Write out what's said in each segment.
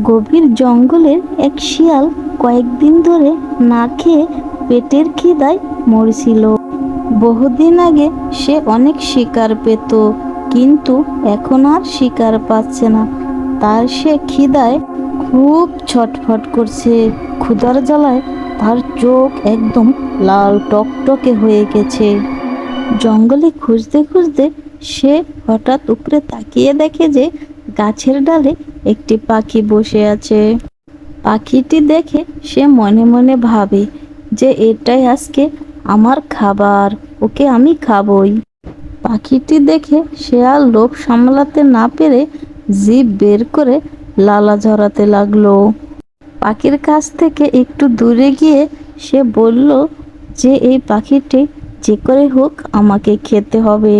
গভীর জঙ্গলের এক শিয়াল কয়েকদিন ধরে না খেয়ে পেটের খিদায় মরছিল। বহুদিন আগে সে অনেক শিকার পেত, কিন্তু এখন আর শিকার পাচ্ছে না। তার সে খিদায় খুব ছটফট করছে। ক্ষুধার জ্বালায় তার চোখ একদম লাল টকটকে হয়ে গেছে। জঙ্গলে খুঁজতে খুঁজতে সে হঠাৎ উপরে তাকিয়ে দেখে যে গাছের ডালে একটি পাখি বসে আছে। পাখিটি দেখে সে মনে মনে ভাবে যে এটাই আজকে আমার খাবার, ওকে আমি খাবই। পাখিটি দেখে সে আর লোভ সামলাতে না পেরে জিভ বের করে লালা ঝরাতে লাগল। পাখির কাছ থেকে একটু দূরে গিয়ে সে বলল যে এই পাখিটি যে করে হোক আমাকে খেতে হবে।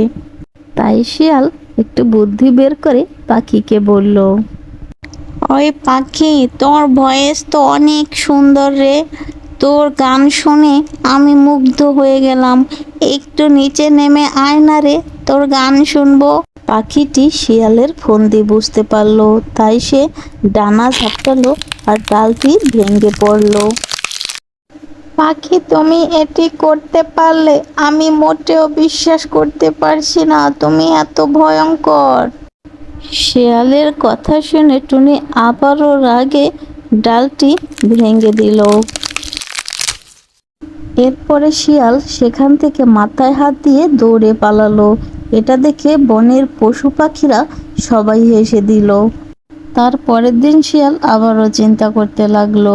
তাই শিয়াল একটু বুদ্ধি বের করে পাখিকে বলল ওই পাখি তোর ভয়েস তো অনেক সুন্দর রে। তোর গান শুনে আমি মুগ্ধ হয়ে গেলাম। একটু নিচে নেমে আয় না রে তোর গান শুনব। পাখিটি শিয়ালের ফন্দি বুঝতে পারল তাই সে ডানা ঝাপটালো আর ডালটি ভেঙে পড়ল। পাখি, তুমি এটি করতে পারলে আমি মোটেও বিশ্বাস করতে পারছি না, তুমি এত ভয়ঙ্কর। শিয়ালের কথা শুনে টুনি আবারও রাগে ডালটি ভেঙে দিল। এরপরে শিয়াল সেখান থেকে মাথায় হাত দিয়ে দৌড়ে পালালো। এটা দেখে বনের পশু পাখিরা সবাই হেসে দিল। তার পরের দিন শিয়াল আবারও চিন্তা করতে লাগল।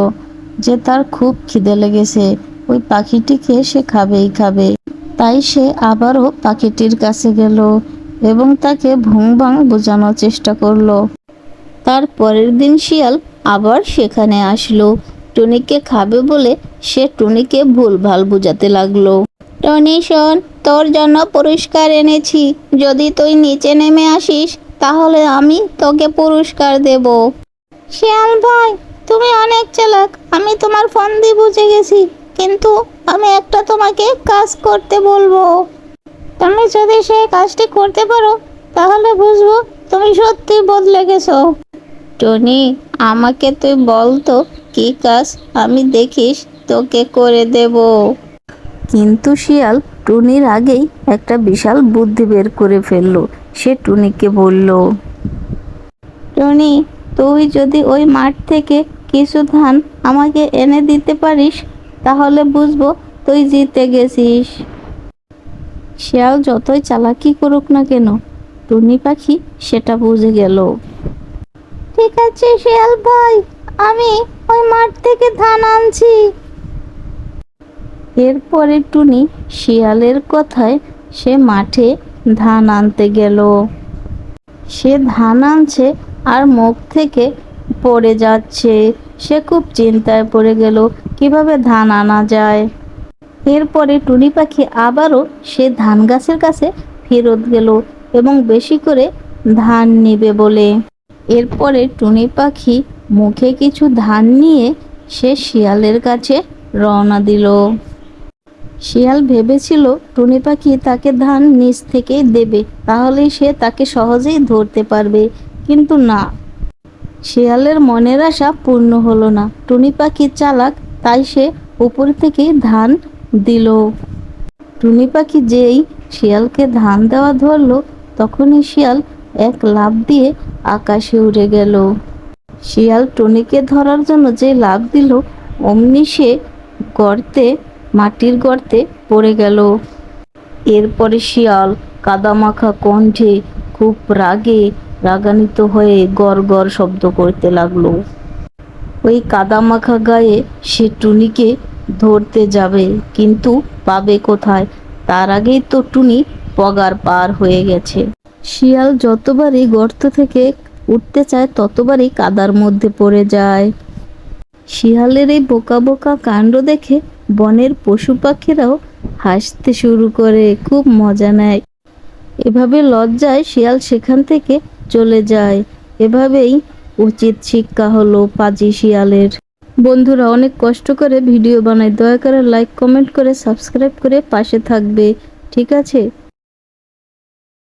যে তার খুব খিদে লেগেছে। ওই পাখিটিকে সে খাবেই খাবে। তাই সে আবারও পাখিটির কাছে গেল এবং তাকে ভুং ভাং বোঝানোর চেষ্টা করল। তার পরের দিন শিয়াল আবার সেখানে আসলো। টুনিকে খাবে বলে সে টুনিকে ভুলভাল বোঝাতে লাগল। টনি, শোন, তোর জন্য পুরস্কার এনেছি। যদি তুই নিচে নেমে আসিস, তাহলে আমি তোকে পুরস্কার দেব। শিয়াল ভাই তুমি অনেক চালাক, আমি তোমার ফোন ফন্দি বুঝে গেছি, কিন্তু আমি একটা তোমাকে কাজ করতে বলব। তুমি যদি সেই কাজটি করতে পারো, তাহলে বুঝব তুমি সত্যি বদলে গেছো। টনি, আমাকে তুই বল তো, কি কাজ আমি দেখিস, তোকে করে দেব। কিন্তু শিয়াল টুনির আগেই একটা বিশাল বুদ্ধি বের করে ফেলল। সে টুনিকে বলল, টনি, তুই যদি ওই মাঠ থেকে কিছু ধান আমাকে এনে দিতে পারিস, তাহলে বুঝব তুই জিতে গেছিস। শিয়াল যতই চালাকি করুক না কেন, টুনি পাখি সেটা বুঝে গেল। ঠিক আছে শিয়াল ভাই, আমি ওই মাঠ থেকে ধান আনছি। এরপরে টুনি শিয়ালের কথায় সে মাঠে ধান আনতে গেল। সে ধান আনছে আর মুখ থেকে পড়ে যাচ্ছে। সে খুব চিন্তায় পড়ে গেল, কীভাবে ধান আনা যায়? এরপরে টুনি পাখি আবারও সে ধান গাছের কাছে ফেরত গেল এবং বেশি করে ধান নেবে বলে। এরপরে টুনি পাখি মুখে কিছু ধান নিয়ে সে শিয়ালের কাছে রওনা দিল। শিয়াল ভেবেছিল টুনি পাখি তাকে ধান নিচ থেকেই দেবে, তাহলেই সে তাকে সহজেই ধরতে পারবে। কিন্তু না শিয়ালের মনের আশা পূর্ণ হলো না। টুনি পাখি চালাক, তাই সে উপর থেকে ধান দিল। টুনি পাখি যেই শিয়ালকে ধান দেওয়া ধরলো, তখনই শিয়াল এক লাফ দিয়ে আকাশে উড়ে গেল। শিয়াল টুনিকে ধরার জন্য যে লাফ দিল, অমনি সে গর্তে, মাটির গর্তে পড়ে গেল। এরপরে শিয়াল কাদামাখা কণ্ঠে খুব রাগে রাগান্বিত হয়ে গড় গড় শব্দ করতে লাগল। ওই কাদামাখা গায়ে সে টুনিকে ধরতে যাবে, কিন্তু পাবে কোথায়? তার আগেই তো টুনি পগার পার হয়ে গেছে। শিয়াল যতবারই গর্ত থেকে উঠতে চায়, ততবারই কাদার মধ্যে পড়ে যায়। শিয়ালের এই বোকা বোকা কাণ্ড দেখে বনের পশু পাখিরাও হাসতে শুরু করে, খুব মজা নেয়। এভাবে লজ্জায় শিয়াল সেখান থেকে চলে যায়। এভাবেই উচিত শিক্ষা হলো পাজি শিয়ালের। বন্ধুরা, অনেক কষ্ট করে ভিডিও বানায় দয়া করে লাইক কমেন্ট করে সাবস্ক্রাইব করে পাশে থাকবে। ঠিক আছে?